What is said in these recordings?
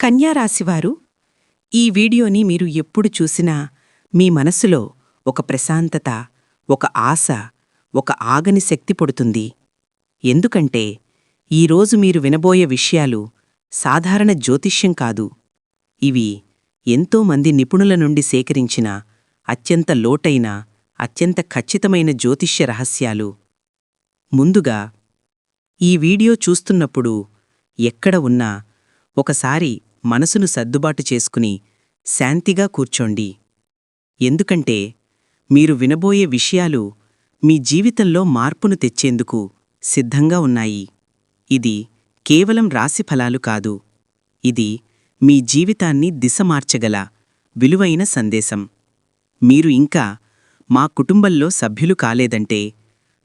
కన్యారాశివారు ఈ వీడియోని మీరు ఎప్పుడు చూసినా మీ మనసులో ఒక ప్రశాంతత ఒక ఆశ ఒక ఆగని శక్తి పడుతుంది. ఎందుకంటే ఈరోజు మీరు వినబోయే విషయాలు సాధారణ జ్యోతిష్యం కాదు. ఇవి ఎంతో మంది నిపుణుల నుండి సేకరించిన అత్యంత లోటైన అత్యంత ఖచ్చితమైన జ్యోతిష్య రహస్యాలు. ముందుగా ఈ వీడియో చూస్తున్నప్పుడు ఎక్కడ ఉన్నా ఒకసారి మనసును సర్దుబాటు చేసుకుని శాంతిగా కూర్చోండి. ఎందుకంటే మీరు వినబోయే విషయాలు మీ జీవితంలో మార్పును తెచ్చేందుకు సిద్ధంగా ఉన్నాయి. ఇది కేవలం రాశిఫలాలు కాదు. ఇది మీ జీవితాన్ని దిశ మార్చగల విలువైన సందేశం. మీరు ఇంకా మా కుటుంబంలో సభ్యులు కాలేదంటే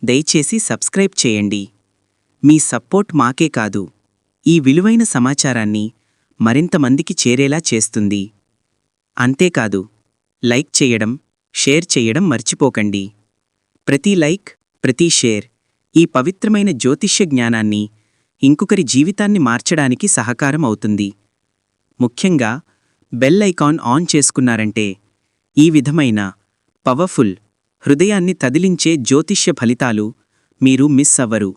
దయచేసి సబ్స్క్రైబ్ చేయండి. మీ సపోర్ట్ మాకే కాదు. ఈ విలువైన సమాచారాన్ని మరింత మందికి చేరేలా చేస్తుంది. అంతేకాదు లైక్ చేయడం షేర్ చేయడం మర్చిపోకండి. ప్రతి లైక్ ప్రతి షేర్ ఈ పవిత్రమైన జ్యోతిష్య జ్ఞానాన్ని ఇంకొకరి జీవితాన్ని మార్చడానికి సహకారం అవుతుంది. ముఖ్యంగా బెల్ ఐకాన్ ఆన్ చేసుకున్నారంటే ఈ విధమైన పవర్ఫుల్ హృదయాన్ని తదిలించే జ్యోతిష్య ఫలితాలు మీరు మిస్ అవ్వరు.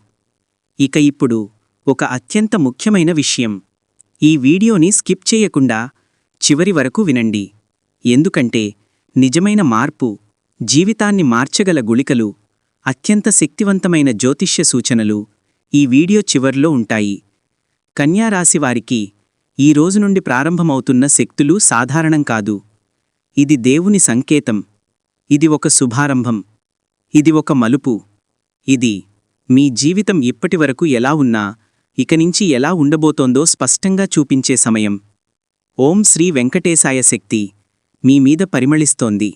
ఇక ఇప్పుడు ఒక అత్యంత ముఖ్యమైన విషయం. ఈ వీడియోని స్కిప్ చేయకుండా చివరి వరకు వినండి. ఎందుకంటే నిజమైన మార్పు జీవితాన్ని మార్చగల గుళికలు అత్యంత శక్తివంతమైన జ్యోతిష్య సూచనలు ఈ వీడియో చివర్లో ఉంటాయి. కన్యారాశివారికి ఈ రోజు నుండి ప్రారంభమవుతున్న శక్తులు సాధారణం కాదు. ఇది దేవుని సంకేతం. ఇది ఒక శుభారంభం. ఇది ఒక మలుపు. ఇది మీ జీవితం ఇప్పటివరకు ఎలా ఉన్నా ఇక నుంచి ఎలా ఉండబోతోందో స్పష్టంగా చూపించే సమయం. ఓం శ్రీ వెంకటేశాయ శక్తి. మీ మీద పరిమళిస్తోంది.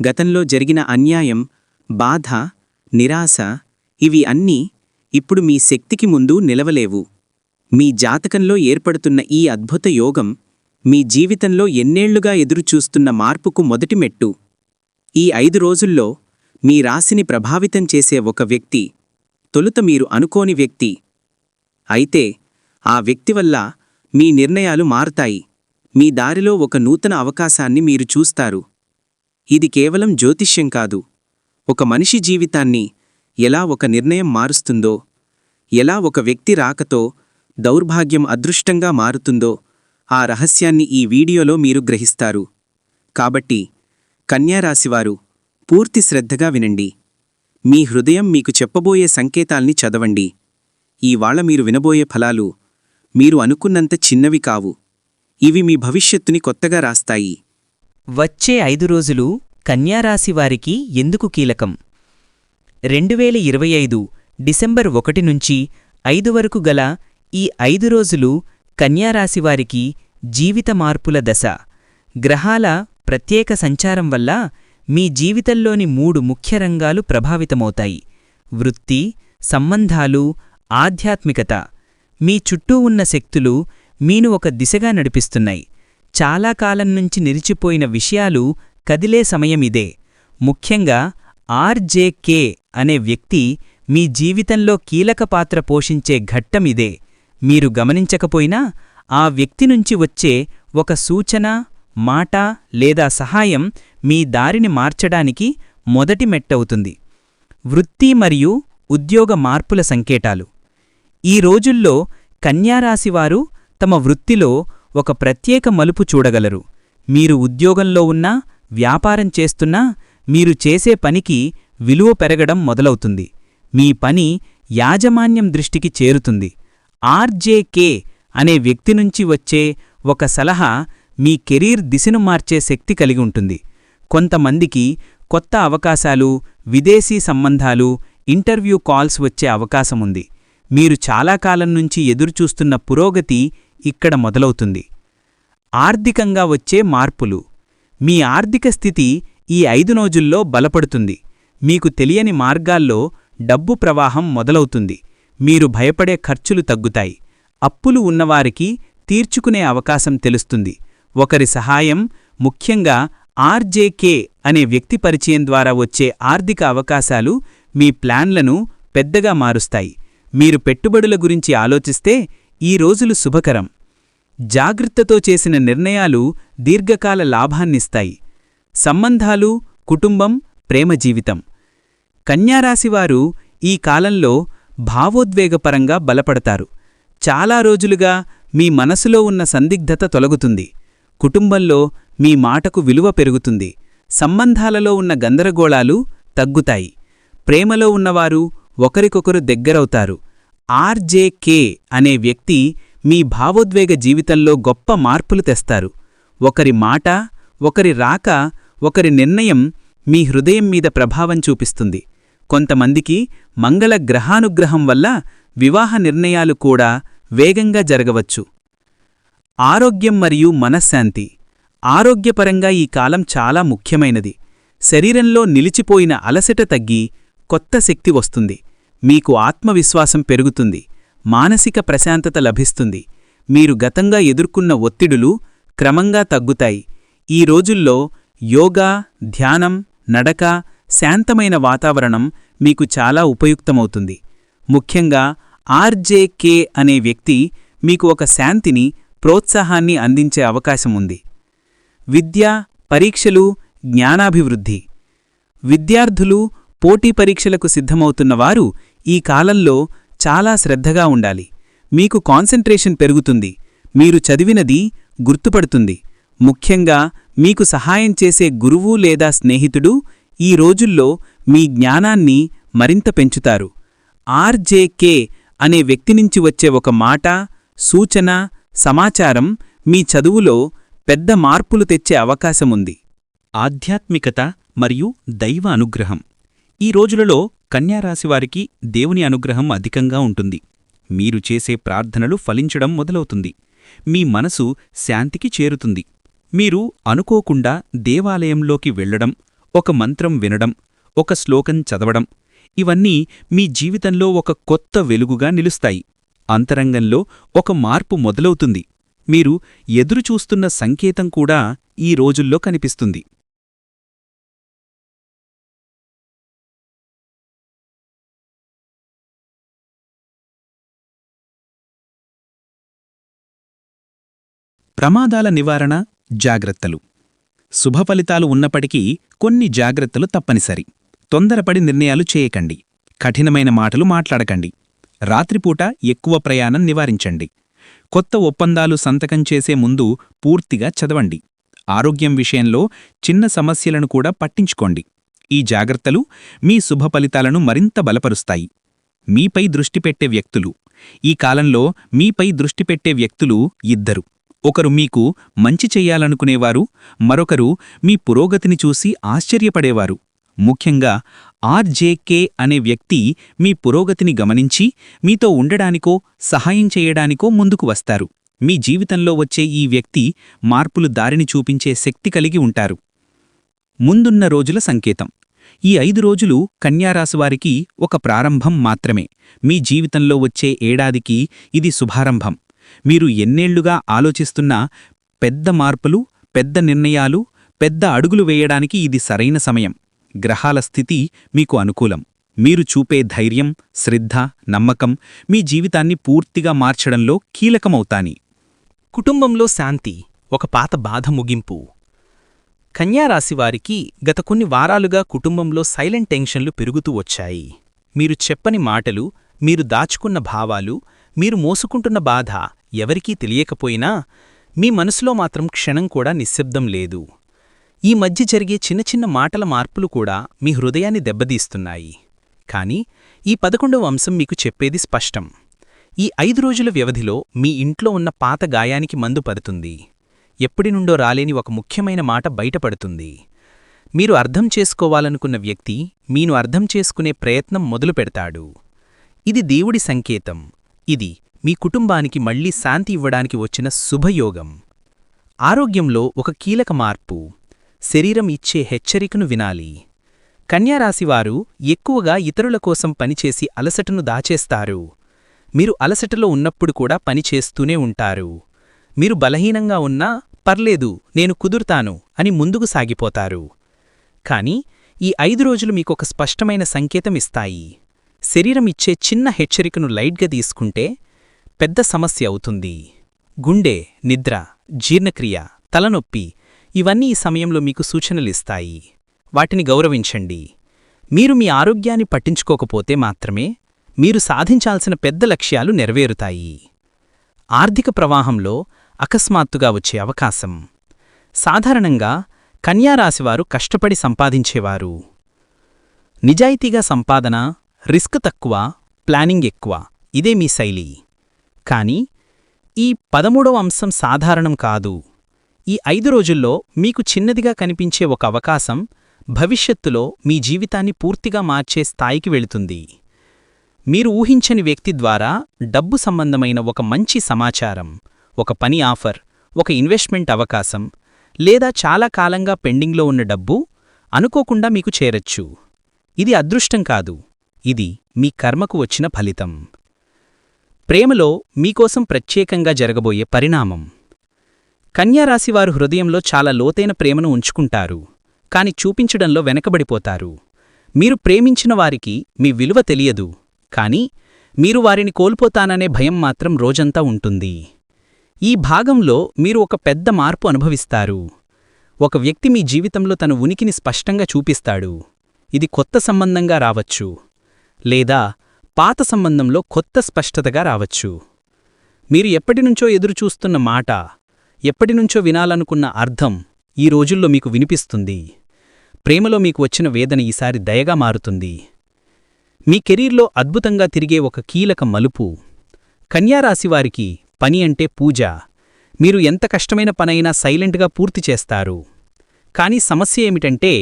గతంలో జరిగిన అన్యాయం బాధ నిరాశ ఇవి అన్నీ ఇప్పుడు మీ శక్తికి ముందు నిలవలేవు. మీ జాతకంలో ఏర్పడుతున్న ఈ అద్భుత యోగం మీ జీవితంలో ఎన్నేళ్ళుగా ఎదురుచూస్తున్న మార్పుకు మొదటి మెట్టు. ఈ ఐదు రోజుల్లో మీ రాశిని ప్రభావితం చేసే ఒక వ్యక్తి తొలుత మీరు అనుకోని వ్యక్తి అయితే ఆ వ్యక్తి వల్ల మీ నిర్ణయాలు మారతాయి. మీ దారిలో ఒక నూతన అవకాశాన్ని మీరు చూస్తారు. ఇది కేవలం జ్యోతిష్యం కాదు. ఒక మనిషి జీవితాన్ని ఎలా ఒక నిర్ణయం మారుస్తుందో ఎలా ఒక వ్యక్తి రాకతో దౌర్భాగ్యం అదృష్టంగా మారుతుందో ఆ రహస్యాన్ని ఈ వీడియోలో మీరు గ్రహిస్తారు. కాబట్టి కన్యారాశివారు పూర్తి శ్రద్ధగా వినండి. మీ హృదయం మీకు చెప్పబోయే సంకేతాల్ని చదవండి. ఈవాళ మీరు వినబోయే ఫలాలు మీరు అనుకున్నంత చిన్నవి కావు. ఇవి మీ భవిష్యత్తుని కొత్తగా రాస్తాయి. వచ్చే ఐదు రోజులు కన్యారాశివారికి ఎందుకు కీలకం? రెండువేల ఇరవై ఐదు డిసెంబర్ ఒకటి నుంచి ఐదు వరకు గల ఈ ఐదు రోజులు కన్యారాశివారికి జీవిత మార్పుల దశ. గ్రహాల ప్రత్యేక సంచారం వల్ల మీ జీవితంలోని మూడు ముఖ్య రంగాలు ప్రభావితమవుతాయి. వృత్తి సంబంధాలు ఆధ్యాత్మికత. మీ చుట్టూ ఉన్న శక్తులు మీను ఒక దిశగా నడిపిస్తున్నాయి. చాలా కాలం నుంచి నిలిచిపోయిన విషయాలు కదిలే సమయమిదే ముఖ్యంగా ఆర్జేకే అనే వ్యక్తి మీ జీవితంలో కీలక పాత్ర పోషించే ఘట్టమిదే మీరు గమనించకపోయినా ఆ వ్యక్తి నుంచి వచ్చే ఒక సూచన మాట లేదా సహాయం మీ దారిని మార్చడానికి మొదటి మెట్టవుతుంది. వృత్తి మరియు ఉద్యోగ మార్పుల సంకేతాలు. ఈ రోజుల్లో కన్యారాశివారు తమ వృత్తిలో ఒక ప్రత్యేక మలుపు చూడగలరు. మీరు ఉద్యోగంలో ఉన్నా వ్యాపారం చేస్తున్నా మీరు చేసే పనికి విలువ పెరగడం మొదలవుతుంది. మీ పని యాజమాన్యం దృష్టికి చేరుతుంది. ఆర్జేకే అనే వ్యక్తి నుంచి వచ్చే ఒక సలహా మీ కెరీర్ దిశను మార్చే శక్తి కలిగి ఉంటుంది. కొంతమందికి కొత్త అవకాశాలు విదేశీ సంబంధాలు ఇంటర్వ్యూ కాల్స్ వచ్చే అవకాశముంది మీరు చాలా కాలం నుంచి ఎదురుచూస్తున్న పురోగతి ఇక్కడ మొదలవుతుంది. ఆర్థికంగా వచ్చే మార్పులు. మీ ఆర్థిక స్థితి ఈ ఐదు రోజుల్లో బలపడుతుంది. మీకు తెలియని మార్గాల్లో డబ్బు ప్రవాహం మొదలవుతుంది. మీరు భయపడే ఖర్చులు తగ్గుతాయి. అప్పులు ఉన్నవారికి తీర్చుకునే అవకాశం తెలుస్తుంది. ఒకరి సహాయం ముఖ్యంగా ఆర్జేకే అనే వ్యక్తి పరిచయం ద్వారా వచ్చే ఆర్థిక అవకాశాలు మీ ప్లాన్లను పెద్దగా మారుస్తాయి. మీరు పెట్టుబడుల గురించి ఆలోచిస్తే ఈ రోజులు శుభకరం. జాగ్రత్తతో చేసిన నిర్ణయాలు దీర్ఘకాల లాభాన్నిస్తాయి. సంబంధాలు కుటుంబం ప్రేమ జీవితం. కన్యారాశివారు ఈ కాలంలో భావోద్వేగపరంగా బలపడతారు. చాలా రోజులుగా మీ మనసులో ఉన్న సందిగ్ధత తొలగుతుంది. కుటుంబంలో మీ మాటకు విలువ పెరుగుతుంది. సంబంధాలలో ఉన్న గందరగోళాలు తగ్గుతాయి. ప్రేమలో ఉన్నవారు ఒకరికొకరు దగ్గరవుతారు. ఆర్జేకే అనే వ్యక్తి మీ భావోద్వేగ జీవితంలో గొప్ప మార్పులు తెస్తారు. ఒకరి మాట ఒకరి రాక ఒకరి నిర్ణయం మీ హృదయం మీద ప్రభావం చూపిస్తుంది. కొంతమందికి మంగళ గ్రహానుగ్రహం వల్ల వివాహ నిర్ణయాలు కూడా వేగంగా జరగవచ్చు. ఆరోగ్యం మరియు మనశ్శాంతి. ఆరోగ్యపరంగా ఈ కాలం చాలా ముఖ్యమైనది. శరీరంలో నిలిచిపోయిన అలసట తగ్గి కొత్త శక్తి వస్తుంది. మీకు ఆత్మవిశ్వాసం పెరుగుతుంది మానసిక ప్రశాంతత లభిస్తుంది. మీరు గతంగా ఎదుర్కొన్న ఒత్తిడులు క్రమంగా తగ్గుతాయి. ఈ రోజుల్లో యోగా ధ్యానం నడక శాంతమైన వాతావరణం మీకు చాలా ఉపయుక్తమవుతుంది. ముఖ్యంగా ఆర్జేకే అనే వ్యక్తి మీకు ఒక శాంతిని ప్రోత్సాహాన్ని అందించే అవకాశం ఉంది. విద్య పరీక్షలు జ్ఞానాభివృద్ధి. విద్యార్థులు పోటీ పరీక్షలకు సిద్ధమవుతున్నవారు ఈ కాలంలో చాలా శ్రద్ధగా ఉండాలి. మీకు కాన్సంట్రేషన్ పెరుగుతుంది. మీరు చదివినది గుర్తుపడుతుంది. ముఖ్యంగా మీకు సహాయం చేసే గురువు లేదా స్నేహితుడు ఈ రోజుల్లో మీ జ్ఞానాన్ని మరింత పెంచుతారు. ఆర్జేకే అనే వ్యక్తి నుంచి వచ్చే ఒక మాట సూచన సమాచారం మీ చదువులో పెద్ద మార్పులు తెచ్చే అవకాశముంది. ఆధ్యాత్మికత మరియు దైవ అనుగ్రహం. ఈ రోజులలో కన్యారాశివారికి దేవుని అనుగ్రహం అధికంగా ఉంటుంది. మీరు చేసే ప్రార్థనలు ఫలించడం మొదలవుతుంది. మీ మనసు శాంతికి చేరుతుంది. మీరు అనుకోకుండా దేవాలయంలోకి వెళ్ళడం ఒక మంత్రం వినడం ఒక శ్లోకం చదవడం ఇవన్నీ మీ జీవితంలో ఒక కొత్త వెలుగుగా నిలుస్తాయి. అంతరంగంలో ఒక మార్పు మొదలవుతుంది. మీరు ఎదురుచూస్తున్న సంకేతం కూడా ఈ రోజుల్లో కనిపిస్తుంది. ప్రమాదాల నివారణ జాగ్రత్తలు. శుభ ఫలితాలు ఉన్నప్పటికీ కొన్ని జాగ్రత్తలు తప్పనిసరి. తొందరపడి నిర్ణయాలు చేయకండి. కఠినమైన మాటలు మాట్లాడకండి. రాత్రిపూట ఎక్కువ ప్రయాణం నివారించండి. కొత్త ఒప్పందాలు సంతకం చేసే ముందు పూర్తిగా చదవండి. ఆరోగ్యం విషయంలో చిన్న సమస్యలను కూడా పట్టించుకోండి. ఈ జాగ్రత్తలు మీ శుభ ఫలితాలను మరింత బలపరుస్తాయి. మీపై దృష్టి పెట్టే వ్యక్తులు. ఈ కాలంలో మీపై దృష్టి పెట్టే వ్యక్తులు ఇద్దరు. ఒకరు మీకు మంచి చెయ్యాలనుకునేవారు మరొకరు మీ పురోగతిని చూసి ఆశ్చర్యపడేవారు. ముఖ్యంగా ఆర్జేకే అనే వ్యక్తి మీ పురోగతిని గమనించి మీతో ఉండడానికో సహాయం చేయడానికో ముందుకు వస్తారు. మీ జీవితంలో వచ్చే ఈ వ్యక్తి మార్పులు దారిని చూపించే శక్తి కలిగి ఉంటారు. ముందున్న రోజుల సంకేతం. ఈ ఐదు రోజులు కన్యారాశివారికి ఒక ప్రారంభం మాత్రమే. మీ జీవితంలో వచ్చే ఏడాదికి ఇది శుభారంభం. మీరు ఎన్నేళ్ళుగా ఆలోచిస్తున్న పెద్ద మార్పులు పెద్ద నిర్ణయాలు పెద్ద అడుగులు వేయడానికి ఇది సరైన సమయం. గ్రహాల స్థితి మీకు అనుకూలం. మీరు చూపే ధైర్యం శ్రద్ధ నమ్మకం మీ జీవితాన్ని పూర్తిగా మార్చడంలో కీలకమవుతాని కుటుంబంలో శాంతి ఒక పాత బాధ ముగింపు. కన్యారాశివారికి గత కొన్ని వారాలుగా కుటుంబంలో సైలెంట్ టెన్షన్లు పెరుగుతూ వచ్చాయి. మీరు చెప్పని మాటలు మీరు దాచుకున్న భావాలు మీరు మోసుకుంటున్న బాధ ఎవరికీ తెలియకపోయినా మీ మనసులో మాత్రం క్షణం కూడా నిశ్శబ్దం లేదు. ఈ మధ్య జరిగే చిన్న చిన్న మాటల మార్పులు కూడా మీ హృదయాన్ని దెబ్బతీస్తున్నాయి. కాని ఈ పదకొండవ అంశం మీకు చెప్పేది స్పష్టం. ఈ ఐదు రోజుల వ్యవధిలో మీ ఇంట్లో ఉన్న పాత గాయానికి మందు పడుతుంది. ఎప్పటినుండో రాలేని ఒక ముఖ్యమైన మాట బయటపడుతుంది. మీరు అర్థం చేసుకోవాలనుకున్న వ్యక్తి మీను అర్థం చేసుకునే ప్రయత్నం మొదలుపెడతాడు. ఇది దేవుడి సంకేతం. ఇది మీ కుటుంబానికి మళ్ళీ శాంతి ఇవ్వడానికి వచ్చిన శుభయోగం. ఆరోగ్యంలో ఒక కీలక మార్పు. శరీరం ఇచ్చే హెచ్చరికను వినాలి. కన్యారాశివారు ఎక్కువగా ఇతరుల కోసం పనిచేసి అలసటను దాచేస్తారు. మీరు అలసటలో ఉన్నప్పుడు కూడా పనిచేస్తూనే ఉంటారు. మీరు బలహీనంగా ఉన్నా పర్లేదు నేను కుదురుతాను అని ముందుకు సాగిపోతారు. కాని ఈ ఐదు రోజులు మీకొక స్పష్టమైన సంకేతం ఇస్తాయి. శరీరం ఇచ్చే చిన్న హెచ్చరికను లైట్గా తీసుకుంటే పెద్ద సమస్య అవుతుంది. గుండె నిద్ర జీర్ణక్రియ తలనొప్పి ఇవన్నీ ఈ సమయంలో మీకు సూచనలిస్తాయి వాటిని గౌరవించండి. మీరు మీ ఆరోగ్యాన్ని పట్టించుకోకపోతే మాత్రమే మీరు సాధించాల్సిన పెద్ద లక్ష్యాలు నెరవేరుతాయి. ఆర్థిక ప్రవాహంలో అకస్మాత్తుగా వచ్చే అవకాశం. సాధారణంగా కన్యారాశివారు కష్టపడి సంపాదించేవారు. నిజాయితీగా సంపాదన రిస్క్ తక్కువ ప్లానింగ్ ఎక్కువ. ఇదే మీ శైలి. కానీ ఈ పదమూడవ అంశం సాధారణం కాదు. ఈ ఐదు రోజుల్లో మీకు చిన్నదిగా కనిపించే ఒక అవకాశం భవిష్యత్తులో మీ జీవితాన్ని పూర్తిగా మార్చే స్థాయికి వెళుతుంది. మీరు ఊహించని వ్యక్తి ద్వారా డబ్బు సంబంధమైన ఒక మంచి సమాచారం ఒక పని ఆఫర్ ఒక ఇన్వెస్ట్మెంట్ అవకాశం లేదా చాలా కాలంగా పెండింగ్లో ఉన్న డబ్బు అనుకోకుండా మీకు చేరొచ్చు. ఇది అదృష్టం కాదు. ఇది మీ కర్మకు వచ్చిన ఫలితం. ప్రేమలో మీకోసం ప్రత్యేకంగా జరగబోయే పరిణామం. కన్యారాశివారు హృదయంలో చాలా లోతైన ప్రేమను ఉంచుకుంటారు కాని చూపించడంలో వెనకబడిపోతారు. మీరు ప్రేమించిన వారికి మీ విలువ తెలియదు కాని మీరు వారిని కోల్పోతాననే భయం మాత్రం రోజంతా ఉంటుంది. ఈ భాగంలో మీరు ఒక పెద్ద మార్పు అనుభవిస్తారు. ఒక వ్యక్తి మీ జీవితంలో తన ఉనికిని స్పష్టంగా చూపిస్తాడు. ఇది కొత్త సంబంధంగా రావచ్చు. లేదా పాత సంబంధంలో కొత్త స్పష్టతగా రావచ్చు. మీరు ఎప్పటినుంచో ఎదురుచూస్తున్న మాట ఎప్పటినుంచో వినాలనుకున్న అర్థం ఈ రోజుల్లో మీకు వినిపిస్తుంది. ప్రేమలో మీకు వచ్చిన వేదన ఈసారి దయగా మారుతుంది. మీ కెరీర్లో అద్భుతంగా తిరిగే ఒక కీలక మలుపు కన్యారాశివారికి పని అంటే పూజ. మీరు ఎంత కష్టమైన పనైనా సైలెంట్గా పూర్తి చేస్తారు. కానీ సమస్య ఏమిటంటే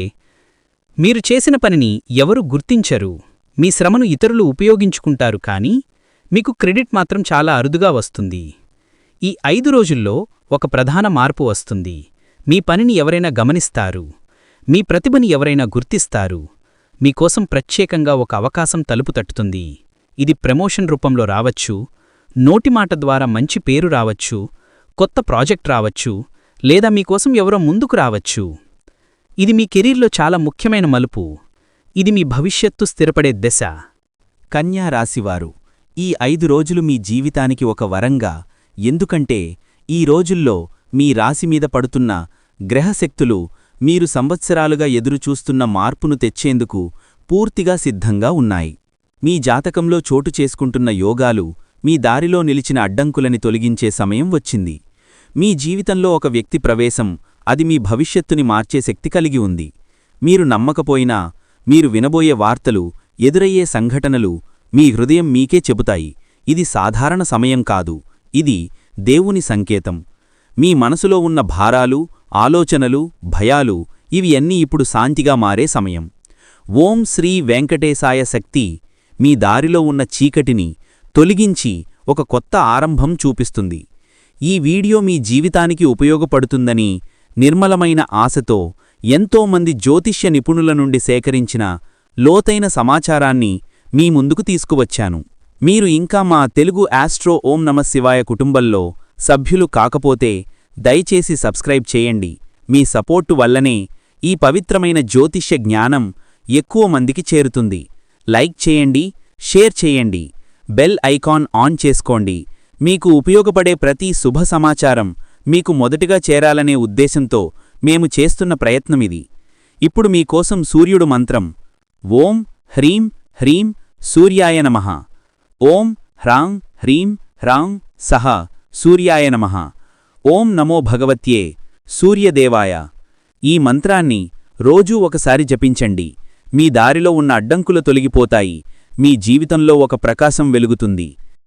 మీరు చేసిన పనిని ఎవరు గుర్తించరు. మీ శ్రమను ఇతరులు ఉపయోగించుకుంటారు కానీ మీకు క్రెడిట్ మాత్రం చాలా అరుదుగా వస్తుంది. ఈ ఐదు రోజుల్లో ఒక ప్రధాన మార్పు వస్తుంది. మీ పనిని ఎవరైనా గమనిస్తారు. మీ ప్రతిభని ఎవరైనా గుర్తిస్తారు. మీకోసం ప్రత్యేకంగా ఒక అవకాశం తలుపు తట్టుతుంది. ఇది ప్రమోషన్ రూపంలో రావచ్చు నోటిమాట ద్వారా మంచి పేరు రావచ్చు కొత్త ప్రాజెక్ట్ రావచ్చు లేదా మీకోసం ఎవరో ముందుకు రావచ్చు. ఇది మీ కెరీర్లో చాలా ముఖ్యమైన మలుపు. ఇది మీ భవిష్యత్తు స్థిరపడే దశ. కన్యా రాశివారు ఈ ఐదు రోజులు మీ జీవితానికి ఒక వరంగా ఎందుకంటే ఈ రోజుల్లో మీ రాశిమీద పడుతున్న గ్రహశక్తులు మీరు సంవత్సరాలుగా ఎదురుచూస్తున్న మార్పును తెచ్చేందుకు పూర్తిగా సిద్ధంగా ఉన్నాయి. మీ జాతకంలో చోటు చేసుకుంటున్న యోగాలు మీ దారిలో నిలిచిన అడ్డంకులని తొలగించే సమయం వచ్చింది. మీ జీవితంలో ఒక వ్యక్తి ప్రవేశం అది మీ భవిష్యత్తుని మార్చే శక్తి కలిగి ఉంది. మీరు నమ్మకపోయినా మీరు వినబోయే వార్తలు ఎదురయ్యే సంఘటనలు మీ హృదయం మీకే చెబుతాయి. ఇది సాధారణ సమయం కాదు. ఇది దేవుని సంకేతం. మీ మనసులో ఉన్న భారాలు ఆలోచనలు భయాలు ఇవి అన్నీ ఇప్పుడు శాంతిగా మారే సమయం. ఓం శ్రీ వెంకటేశాయ శక్తి మీ దారిలో ఉన్న చీకటిని తొలగించి ఒక కొత్త ఆరంభం చూపిస్తుంది. ఈ వీడియో మీ జీవితానికి ఉపయోగపడుతుందని నిర్మలమైన ఆశతో ఎంతోమంది జ్యోతిష్య నిపుణుల నుండి సేకరించిన లోతైన సమాచారాన్ని మీ ముందుకు తీసుకువచ్చాను. మీరు ఇంకా మా తెలుగు ఆస్ట్రో ఓం నమశివాయ కుటుంబంలో సభ్యులు కాకపోతే దయచేసి సబ్స్క్రైబ్ చేయండి. మీ సపోర్టు వల్లనే ఈ పవిత్రమైన జ్యోతిష్య జ్ఞానం ఎక్కువ మందికి చేరుతుంది. లైక్ చేయండి షేర్ చేయండి బెల్ ఐకాన్ ఆన్ చేసుకోండి. మీకు ఉపయోగపడే ప్రతి శుభ సమాచారం మీకు మొదటిగా చేరాలనే ఉద్దేశంతో మేము చేస్తున్న ప్రయత్నమిది ఇప్పుడు మీకోసం సూర్యుడు మంత్రం. ఓం హ్రీం హ్రీం సూర్యాయ నమ. ఓం హ్రాం హ్రీం హ్రాం సహ సూర్యాయ నమ. ఓం నమో భగవత్యే సూర్యదేవాయ. ఈ మంత్రాన్ని రోజూ ఒకసారి జపించండి. మీ దారిలో ఉన్న అడ్డంకులు తొలగిపోతాయి. మీ జీవితంలో ఒక ప్రకాశం వెలుగుతుంది.